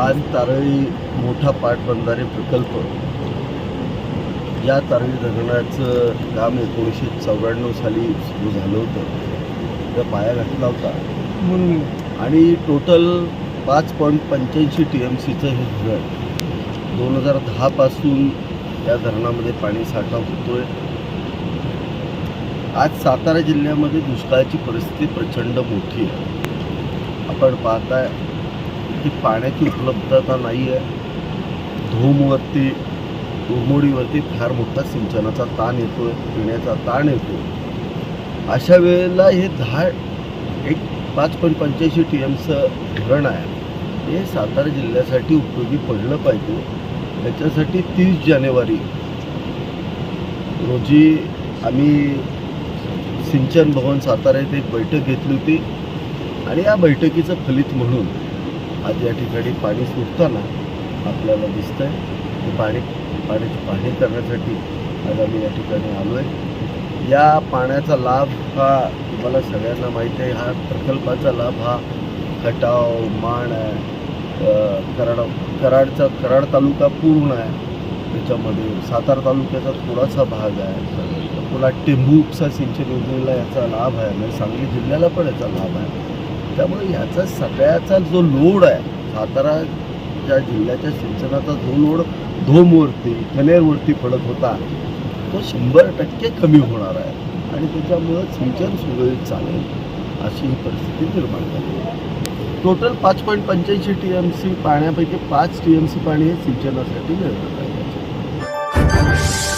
आज तारळी मोठा पाटबंधारे प्रकल्प. या तारळी धरणाचं काम एकोणीसशे चौऱ्याण्णव साली सुरू झालं होतं. त्या पाया घातला होता. आणि टोटल पाच पॉईंट पंच्याऐंशी टी एम सीचं हे धरण दोन हजार दहापासून या धरणामध्ये पाणी साठा होतोय. आज सातारा जिल्ह्यामध्ये दुष्काळाची परिस्थिती प्रचंड मोठी आहे. आपण पाहताय की पाण्याची उपलब्धता नाही आहे धूमवरती धुमोडीवरती फार मोठा सिंचनाचा ताण येतोय पिण्याचा ताण येतो अशा वेळेला हे दहा एक पाच पॉईंट पंच्याऐंशी टी एमचं धरण आहे. हे सातारा जिल्ह्यासाठी उपयोगी पडलं पाहिजे. त्याच्यासाठी तीस जानेवारी रोजी आम्ही सिंचन भवन सातारा येथे एक बैठक घेतली होती. आणि या बैठकीचं फलित म्हणून आज या ठिकाणी पाणी सुटताना आपल्याला दिसतंय की पाणी पाण्याची पाहणी करण्यासाठी आज आम्ही या ठिकाणी आलो आहे या पाण्याचा लाभ हा तुम्हाला सगळ्यांना माहिती आहे हा प्रकल्पाचा लाभ हा खटाव माण आहे कराड कराडचा कराड तालुका पूर्ण आहे. त्याच्यामध्ये सातारा तालुक्याचा थोडासा भाग आहे. पुन्हा टेंबू उपसा सिंचन योजनेला याचा लाभ आहे. म्हणजे सांगली जिल्ह्याला पण याचा लाभ आहे. त्यामुळे ह्याचा सगळ्याचा जो लोड आहे साताराच्या जिल्ह्याच्या सिंचनाचा जो लोड धोमवरती कनेरवरती पडत होता तो शंभर टक्के कमी होणार आहे. आणि त्याच्यामुळं सिंचन सुरळीत चालेल अशी ही परिस्थिती निर्माण झाली. टोटल पाच पॉईंट पंच्याऐंशी टी एम सी पाण्यापैकी पाच टी एम सी पाणी हे सिंचनासाठी मिळणार आहे